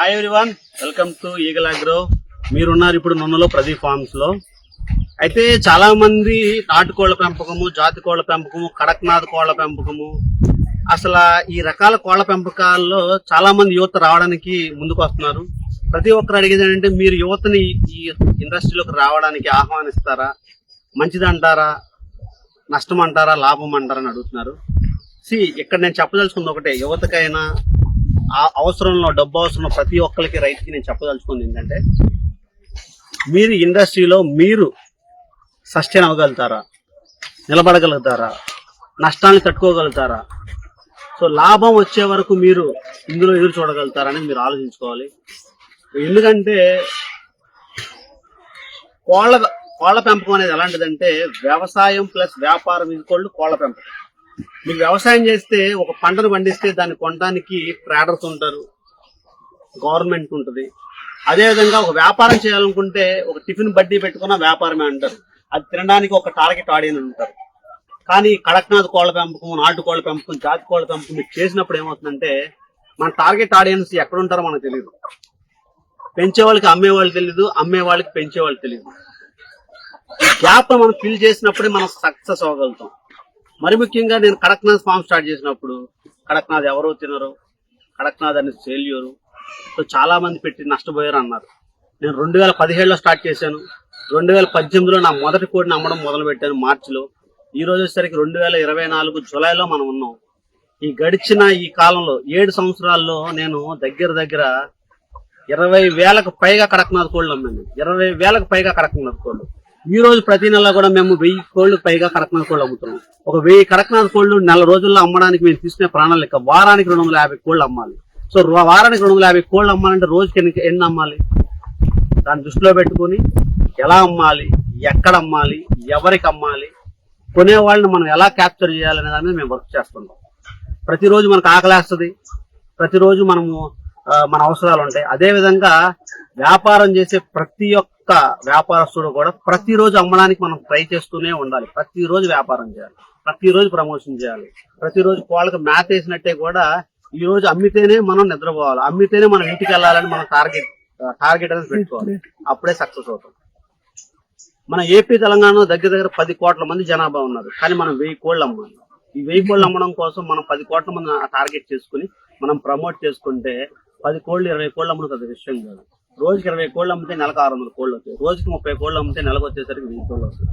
Hi everyone welcome to Eagle Agro మీరున్నారు ఇప్పుడు నున్నలో ప్రదీప్ ఫార్మ్స్లో. అయితే చాలా మంది నాటుకోళ్ళ పెంపకము జాతి కోళ్ళ పెంపకము కడక్నాథ్ కోళ్ళ పెంపకము అసలు ఈ రకాల కోళ్ళ పెంపకాల్లో చాలా మంది యువత రావడానికి ముందుకు వస్తున్నారు. ప్రతి ఒక్కరు అడిగేది ఏంటంటే మీరు యువతని ఈ ఇండస్ట్రీలోకి రావడానికి ఆహ్వానిస్తారా? మంచిదంటారా? నష్టం అంటారా లాభం అంటారా అని అడుగుతున్నారు. సి ఇక్కడ నేను చెప్పదలుచుకుంది ఒకటే యువతకైనా ఆ అవసరంలో డబ్బు అవసరంలో ప్రతి ఒక్కరికి రైతుకి నేను చెప్పదలుచుకుంది ఏంటంటే మీరు ఇండస్ట్రీలో మీరు సస్టైన్ అవ్వగలుగుతారా? నిలబడగలుగుతారా? నష్టాన్ని తట్టుకోగలుగుతారా? సో లాభం వచ్చే వరకు మీరు ఇందులో ఎదురు చూడగలుగుతారా అనేది మీరు ఆలోచించుకోవాలి. ఎందుకంటే కోళ్ళ కోళ్ళ పెంపకం అనేది ఎలాంటిదంటే వ్యవసాయం ప్లస్ వ్యాపారం ఇది కోళ్ళు కోళ్ళ పెంపకం. మీరు వ్యవసాయం చేస్తే ఒక పంటను పండిస్తే దాన్ని కొనడానికి ట్రేడర్స్ ఉంటారు గవర్నమెంట్ ఉంటుంది. అదేవిధంగా ఒక వ్యాపారం చేయాలనుకుంటే ఒక టిఫిన్ బడ్డీ పెట్టుకున్న వ్యాపారమే అంటారు. అది తినడానికి ఒక టార్గెట్ ఆడియన్ ఉంటారు కానీ కడక్నాథ్ కోళ్ళ పెంపకం నాటు కోళ్ళ పెంపకం జాతి కోళ్ళ పెంపకం మీరు చేసినప్పుడు ఏమవుతుందంటే మన టార్గెట్ ఆడియన్స్ ఎక్కడ ఉంటారో మనకు తెలియదు పెంచే వాళ్ళకి అమ్మే వాళ్ళు తెలియదు అమ్మే వాళ్ళకి పెంచే వాళ్ళు తెలియదు గ్యాప్ మనం ఫిల్ చేసినప్పుడే మనం సక్సెస్ అవ్వగలుగుతాం. మరి ముఖ్యంగా నేను కడక్నాథ్ ఫామ్ స్టార్ట్ చేసినప్పుడు కడక్నాథ్ ఎవరో తినరు కడక్నాథ్ అనేది ఫెయిల్యూరు సో చాలా మంది పెట్టి నష్టపోయారు అన్నారు. నేను రెండు వేల పదిహేడులో స్టార్ట్ చేశాను. రెండు వేల పద్దెనిమిదిలో నా మొదటి కోడిని అమ్మడం మొదలు పెట్టాను మార్చిలో. ఈ రోజు వచ్చేసరికి రెండు వేల ఇరవై నాలుగు జూలైలో మనం ఉన్నాం. ఈ గడిచిన ఈ కాలంలో ఏడు సంవత్సరాల్లో నేను దగ్గర దగ్గర ఇరవై వేలకు పైగా కడక్నాథ్ కోళ్ళు అమ్మాను. ఇరవై వేలకు పైగా కడక్నాథ్ కోళ్ళు. ఈ రోజు ప్రతి నెల కూడా మేము వెయ్యి కోళ్ళు పైగా కడకనాథ్ కోళ్ళు అమ్ముతున్నాం. ఒక వెయ్యి కడకనాథ్ కోళ్ళు నెల రోజుల్లో అమ్మడానికి మేము తీసుకునే ప్రాణాలు లెక్క వారానికి రెండు వందల యాభై కోళ్ళు అమ్మాలి. సో వారానికి రెండు వందల యాభై కోళ్ళు అమ్మాలంటే రోజుకి ఎన్ని ఎన్ని అమ్మాలి? దాన్ని దృష్టిలో పెట్టుకొని ఎలా అమ్మాలి? ఎక్కడ అమ్మాలి? ఎవరికి అమ్మాలి? కొనే వాళ్ళని మనం ఎలా క్యాప్చర్ చేయాలనే దాని మీద మేము వర్క్ చేస్తున్నాం. ప్రతిరోజు మనకు ఆకలేస్తుంది ప్రతిరోజు మనము మన అవసరాలు ఉంటాయి. అదే విధంగా వ్యాపారం చేసే ప్రతి ఒక్క వ్యాపారస్తుడు కూడా ప్రతిరోజు అమ్మడానికి మనం ట్రై చేస్తూనే ఉండాలి. ప్రతిరోజు వ్యాపారం చేయాలి. ప్రతిరోజు ప్రమోషన్ చేయాలి. ప్రతిరోజు కోళ్ళకి మ్యాథ్ వేసినట్టే కూడా ఈ రోజు అమ్మితేనే మనం నిద్రపోవాలి. అమ్మితేనే మనం ఇంటికి వెళ్ళాలని మనం టార్గెట్ టార్గెట్ అనేది పెట్టుకోవాలి. అప్పుడే సక్సెస్ అవుతాం. మన ఏపీ తెలంగాణలో దగ్గర దగ్గర పది కోట్ల మంది జనాభా ఉన్నారు. కానీ మనం వెయ్యి కోళ్ళు అమ్మాలి ఈ వెయ్యి కోళ్ళు అమ్మడం కోసం మనం పది కోట్ల మంది టార్గెట్ చేసుకుని మనం ప్రమోట్ చేసుకుంటే పది కోళ్ళు ఇరవై కోళ్ళు అమ్మడం పెద్ద విషయం కాదు. రోజుకి ఇరవై కోళ్ళు అమ్మితే నెలకు ఆరు వందల కోళ్ళు వచ్చాయి రోజుకి ముప్పై కోళ్ళు అమ్మితే నెలకు వచ్చేసరికి వెయ్యి కోళ్ళు వస్తాయి.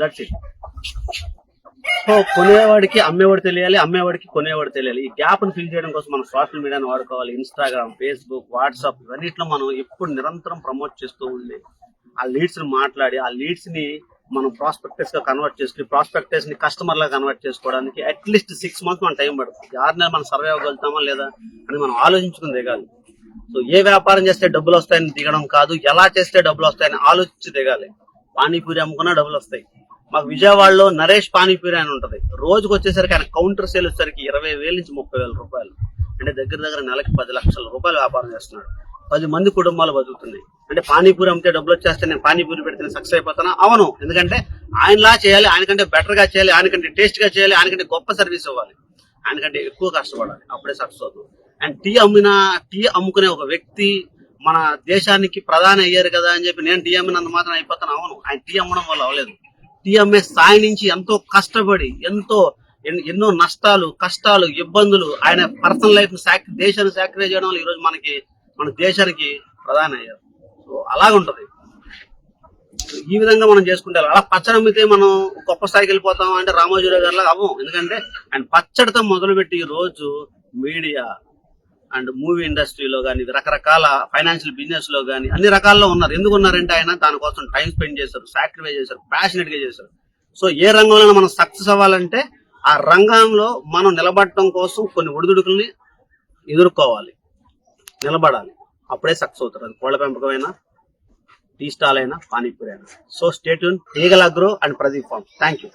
దట్స్ ఇట్ సో కొనేవాడికి అమ్మేవాడు తెలియాలి అమ్మేవాడికి కొనేవాడు తెలియాలి. ఈ గ్యాప్ను ఫిల్ చేయడం కోసం మనం సోషల్ మీడియాను వాడుకోవాలి. ఇన్స్టాగ్రామ్ ఫేస్బుక్ వాట్సాప్ ఇవన్నిట్లో మనం ఎప్పుడు నిరంతరం ప్రమోట్ చేస్తూ ఉండి ఆ లీడ్స్ని మాట్లాడి ఆ లీడ్స్ని మనం ప్రాస్పెక్టర్స్గా కన్వర్ట్ చేసుకుని ప్రాస్పెక్టర్స్ని కస్టమర్ లా కన్వర్ట్ చేసుకోవడానికి అట్లీస్ట్ సిక్స్ మంత్స్ మన టైం పడుతుంది. ఆరు నెలలు మనం సర్వే అవ్వగలుగుతామా లేదా అని మనం ఆలోచించుకుని దిగాలి సో ఏ వ్యాపారం చేస్తే డబ్బులు వస్తాయని దిగడం కాదు ఎలా చేస్తే డబ్బులు వస్తాయని ఆలోచించి దిగాలి పానీపూరి అమ్ముకున్నా డబ్బులు వస్తాయి. మాకు విజయవాడలో నరేష్ పానీపూరి అని ఉంటది. రోజుకు వచ్చేసరికి ఆయన కౌంటర్ సేల్ వచ్చేసరికి ఇరవై వేల నుంచి ముప్పై వేల రూపాయలు. అంటే దగ్గర దగ్గర నెలకి పది లక్షల రూపాయలు వ్యాపారం చేస్తున్నాడు. పది మంది కుటుంబాలు బతుకుతున్నాయి. అంటే పానీపూరి అమ్మితే డబ్బులు వచ్చేస్తే నేను పానీపూరి పెడితే సక్సెస్ అయిపోతానా? అవును. ఎందుకంటే ఆయనలా చేయాలి ఆయనకంటే బెటర్గా చేయాలి ఆయనకంటే టేస్ట్గా చేయాలి ఆయనకంటే గొప్ప సర్వీస్ ఇవ్వాలి. ఆయనకంటే ఎక్కువ కష్టపడాలి. అప్పుడే సక్సెస్ అవుతుంది. అండ్ టీ అమ్మిన టీ అమ్ముకునే ఒక వ్యక్తి మన దేశానికి ప్రధాని అయ్యారు కదా అని చెప్పి నేను టీ అమ్మినంత మాత్రం అయిపోతాను. అవును. ఆయన టీ అమ్మడం వల్ల అవ్వలేదు. టీ అమ్మే స్థాయి నుంచి ఎంతో కష్టపడి ఎంతో ఎన్- ఎన్నో నష్టాలు కష్టాలు ఇబ్బందులు ఆయన పర్సనల్ లైఫ్ దేశాన్ని సాక్రిఫైస్ చేయడం వల్ల ఈరోజు మనకి మన దేశానికి ప్రధాని అయ్యారు. అలాగుంటది. ఈ విధంగా మనం చేసుకుంటే అలా. పచ్చడి అమ్మితే మనం గొప్ప స్థాయికి వెళ్ళిపోతాం అంటే రామోజీరావు గారిలా అవ్వం. ఎందుకంటే ఆయన పచ్చడితో మొదలుపెట్టి రోజు మీడియా అండ్ మూవీ ఇండస్ట్రీలో కానీ రకరకాల ఫైనాన్షియల్ బిజినెస్లో కానీ అన్ని రకాల్లో ఉన్నారు. ఎందుకు ఉన్నారంటే ఆయన దానికోసం టైం స్పెండ్ చేశారు సాక్రిఫై చేశారు ప్యాషనెట్గా చేశారు. సో ఏ రంగంలో మనం సక్సెస్ అవ్వాలంటే ఆ రంగంలో మనం నిలబడటం కోసం కొన్ని ఒడిదుడుకుల్ని ఎదుర్కోవాలి నిలబడాలి. అప్పుడే సక్సెస్ అవుతారు. అది కోళ్ళ పెంపకమైనా టీ స్టాల్ అయినా పానీపూరి అయినా. So stay tune Eagle Agro and Pradeep farm thank you